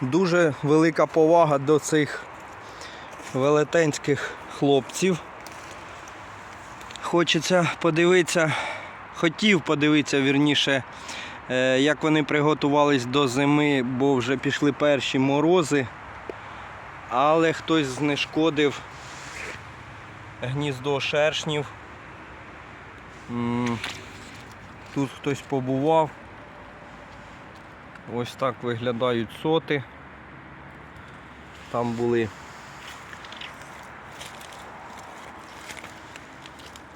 дуже велика повага до цих велетенських хлопців. Хочеться подивитися, хотів подивитися вірніше, е, як вони приготувались до зими, бо вже пішли перші морози. Але хтось знешкодив гніздо шершнів. Тут хтось побував. Ось так виглядають соти. Там були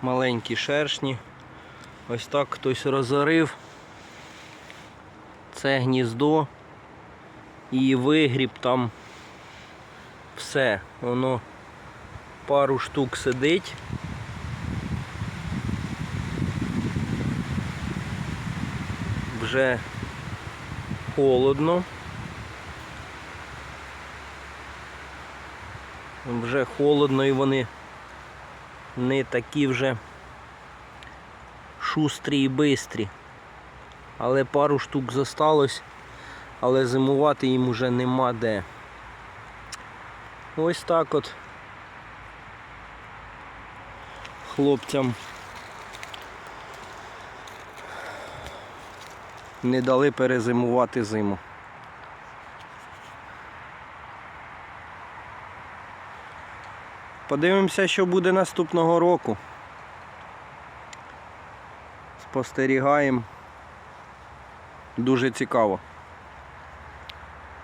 маленькі шершні. Ось так хтось розорив це гніздо і вигріб там все. Воно пару штук сидить. Вже холодно. Вже холодно і вони не такі вже шустрі і бистрі. Але пару штук зосталось, але зимувати їм уже нема де. Ось так от хлопцям не дали перезимувати зиму. Подивимося, що буде наступного року. Спостерігаємо. Дуже цікаво.